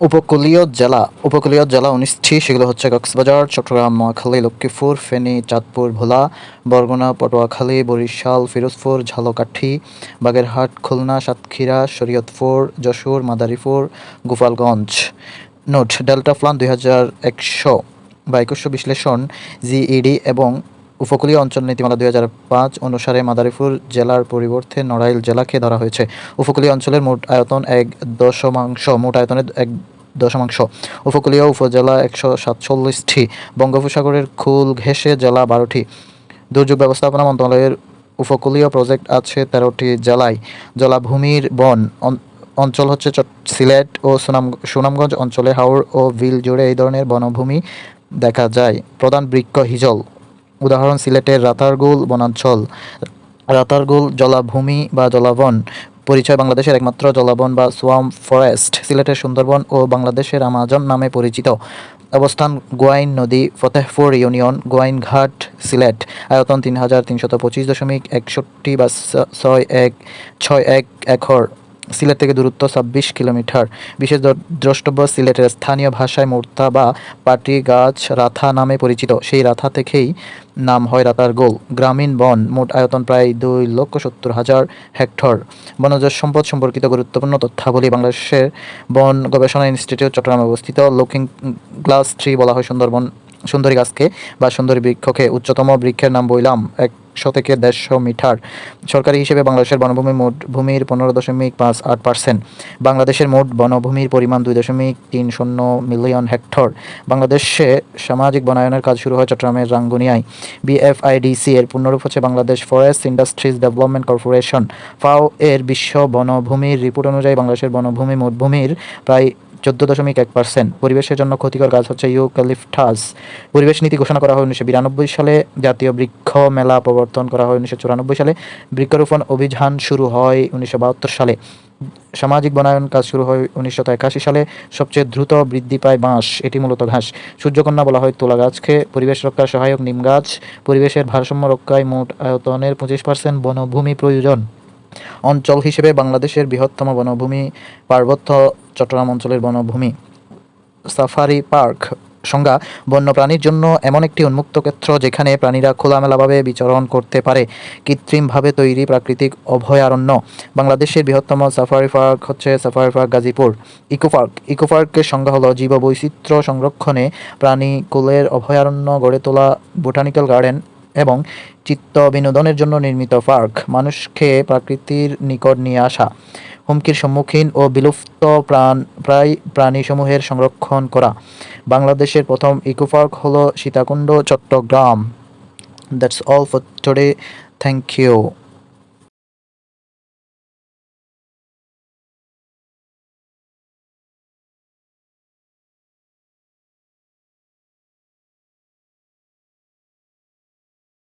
উপকূলীয় জেলা উপকূলীয় জেলা উনিশটি সেগুলো হচ্ছে Cox's Bazar, Chattogram, Noakhali, Lakshmipur, Feni, Chandpur, Bhola, Barguna, Patuakhali, Barishal, Firozpur, Jhalokati, Bagerhat, Khulna, Satkhira, Shariatpur, Jessore, Madaripur, Gopalganj. Note, delta plan দুই হাজার একশো বা একুশশো বিশ্লেষণ, জিইডি এবং উপকূলীয় অঞ্চল নীতিমালা দুই পাঁচ অনুসারে মাদারীপুর জেলার পরিবর্তে নড়াইল জেলাকে ধরা হয়েছে। উপকূলীয় অঞ্চলের মোট আয়তন এক দশমাংশ, মোট আয়তনের এক দশমাংশ। উপকূলীয় উপজেলা একশো সাতচল্লিশটি, বঙ্গোপসাগরের খুল ঘেঁষে জেলা বারোটি। দুর্যোগ ব্যবস্থাপনা মন্ত্রণালয়ের উপকূলীয় প্রজেক্ট আছে তেরোটি জেলায়। জলাভূমির বন অঞ্চল হচ্ছে সিলেট ও সুনাম, সুনামগঞ্জ অঞ্চলে হাওর ও বিল জুড়ে এই ধরনের বনভূমি দেখা যায়। প্রধান বৃক্ষ হিজল। উদাহরণ, সিলেটের রাতারগুল বনাঞ্চল। রাতারগুল জলাভূমি বা জলাবন, পরিচয় বাংলাদেশের একমাত্র জলাবন বা সোয়াম ফরেস্ট, সিলেটের সুন্দরবন ও বাংলাদেশের আমাজন নামে পরিচিত। অবস্থান গোয়াইন নদী, ফতেহপুর ইউনিয়ন, গোয়াইনঘাট, সিলেট। আয়তন তিন হাজার তিনশত পঁচিশ দশমিক একষট্টি বা ছয় এক ছয় এক একর। সিলেট থেকে দূরত্ব ছাব্বিশ কিলোমিটার। বিশেষ দ্র- দ্রষ্টব্য সিলেটের স্থানীয় ভাষায় মোর্তা বা পাটি গাছ রাথা নামে পরিচিত। সেই রাথা থেকেই নাম হয় রাতার গোল। গ্রামীণ বন মোট আয়তন প্রায় দুই লক্ষ সত্তর হাজার হেক্টর। বনজ সম্পদ সম্পর্কিত গুরুত্বপূর্ণ তথ্যাবলী বাংলাদেশের বন গবেষণা ইনস্টিটিউট চট্টগ্রামে অবস্থিত। লুকিং গ্লাস থ্রি বলা হয় সুন্দরবন সুন্দরী গাছকে বা সুন্দরী বৃক্ষকে উচ্চতম বৃক্ষের নাম বইলাম একশো থেকে দেড়শো মিটার। সরকারি হিসেবে বাংলাদেশের বনভূমি মোট ভূমির পনেরো দশমিক পাঁচ আট পার্সেন্ট। বাংলাদেশের মোট বনভূমির পরিমাণ দুই দশমিক তিন শূন্য মিলিয়ন হেক্টর। বাংলাদেশে সামাজিক বনায়নের কাজ শুরু হয় চট্টগ্রামের রাঙ্গুনিয়ায়। বিএফআইডিসি এর পূর্ণরূপ হচ্ছে Bangladesh forest industries development corporation. FAO এর বিশ্ব বনভূমির রিপোর্ট অনুযায়ী বাংলাদেশের বনভূমি মোট ভূমির প্রায় চোদ্দ দশমিক এক পার্সেন্ট পরিবেশের জন্য ক্ষতিকর গাছ হচ্ছে ইউক্যালিপটাস। পরিবেশ নীতি ঘোষণা করা হয় উনিশশো বিরানব্বই সালে। জাতীয় বৃক্ষ মেলা প্রবর্তন করা হয় উনিশশো চুরানব্বই সালে। বৃক্ষরোপণ অভিযান শুরু হয় উনিশশো বাহাত্তর সালে। সামাজিক বনায়ন কাজ শুরু হয় উনিশশো একাশি সালে। সবচেয়ে দ্রুত বৃদ্ধি পায় বাঁশ, এটি মূলত ঘাস। সূর্যকন্যা বলা হয় তুলা গাছকে। পরিবেশ রক্ষার সহায়ক নিম গাছ। পরিবেশের ভারসাম্য রক্ষায় মোট আয়তনের পঁচিশ পার্সেন্ট বনভূমি প্রয়োজন। অঞ্চল হিসেবে বাংলাদেশের বৃহত্তম বনভূমি পার্বত্য চট্টগ্রাম অঞ্চলের বনভূমি সাফারি পার্ক। সংজ্ঞা, বন্যপ্রাণীর জন্য এমন একটি উন্মুক্ত ক্ষেত্র যেখানে প্রাণীরা খোলামেলাভাবে বিচরণ করতে পারে। কৃত্রিমভাবে তৈরি প্রাকৃতিক অভয়ারণ্য। বাংলাদেশের বৃহত্তম সাফারি পার্ক হচ্ছে safari park Gazipur. Eco park. Eco পার্কের সংজ্ঞা হলো জীববৈচিত্র্য সংরক্ষণে প্রাণী প্রাণীকুলের অভয়ারণ্য গড়ে তোলা বোটানিক্যাল গার্ডেন এবং চিত্ত বিনোদনের জন্য নির্মিত পার্ক, মানুষকে প্রকৃতির নিকট নিয়ে আসা, হুমকির সম্মুখীন ও বিলুপ্ত প্রাণ, প্রায় প্রাণীসমূহের সংরক্ষণ করা। বাংলাদেশের প্রথম ইকো পার্ক হল Sitakunda, Chattogram. That's all for today thank you